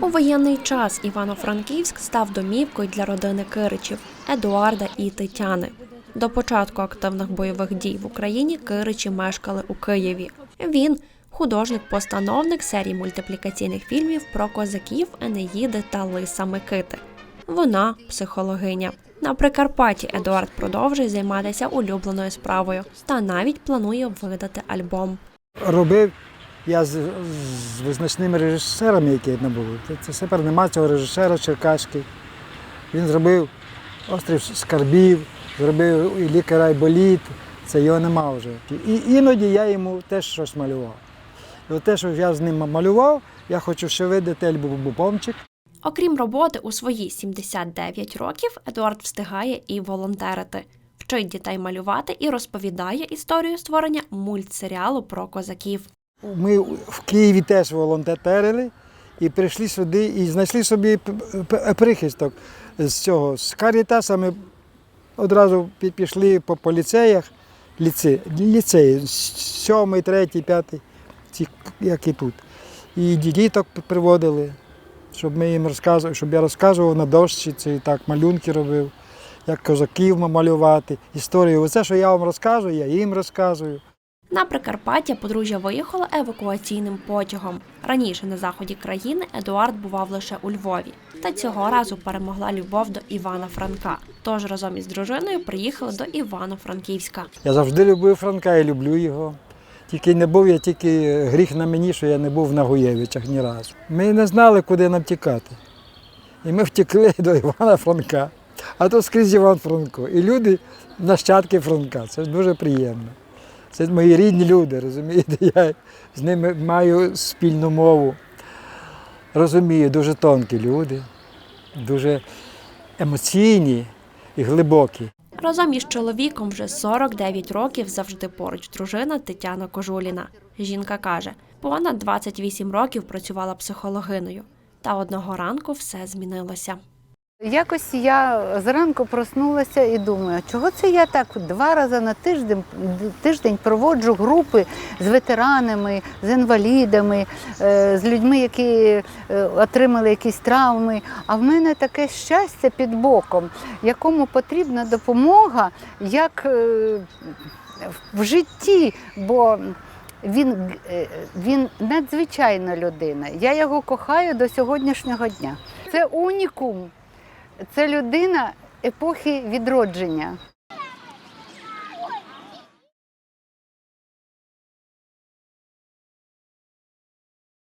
У воєнний час Івано-Франківськ став домівкою для родини Киричів Едуарда і Тетяни. До початку активних бойових дій в Україні Киричі мешкали у Києві. Він художник-постановник серії мультиплікаційних фільмів про козаків, Енеїди та Лиса Микити. Вона психологиня. На Прикарпатті Едуард продовжує займатися улюбленою справою та навіть планує видати альбом. робив я з, з визначними режисерами, які не були. Це, тепер нема цього режисера Черкаський. Він зробив острів скарбів, зробив і лікаря і боліт. Це його нема вже. І іноді я йому теж щось малював. І от те, що я з ним малював, я хочу ще видати альбомчик. Окрім роботи у свої 79 років, Едуард встигає і волонтерити, вчить дітей малювати і розповідає історію створення мультсеріалу про козаків. Ми в Києві теж волонтерили і прийшли сюди і знайшли собі прихисток з цього. З Карітаса ми одразу пішли по, по ліцеях, ліце, ліцеї, сьомий, третій, п'ятий, як і тут. І діток приводили, щоб ми їм розказували, щоб я розказував на дошці, це так малюнки робив, як козаків малювати, історію. Оце, що я вам розказую, я їм розказую. На Прикарпаття подружжя виїхало евакуаційним потягом. Раніше на заході країни Едуард бував лише у Львові. Та цього разу перемогла любов до Івана Франка. Тож разом із дружиною приїхали до Івано-Франківська. Я завжди любив Франка і люблю його. Тільки не був я тільки гріх на мені, що я не був на Гуєвичах ні разу. Ми не знали, куди нам тікати. І ми втекли до Івана Франка, а то скрізь Іван Франко. І люди нащадки Франка. Це дуже приємно. Це мої рідні люди, розумієте? Я з ними маю спільну мову. Розумію, дуже тонкі люди, дуже емоційні і глибокі. Разом із чоловіком вже 49 років завжди поруч дружина Тетяна Кожуліна. Жінка каже, понад 28 років працювала психологиною. Та одного ранку все змінилося. Якось я зранку проснулася і думаю, чого це я так два рази на тиждень, тиждень проводжу групи з ветеранами, з інвалідами, е, з людьми, які е, отримали якісь травми. А в мене таке щастя під боком, якому потрібна допомога як е, в житті. бо він, він надзвичайна людина. Я його кохаю до сьогоднішнього дня. Це унікум. Це людина епохи відродження.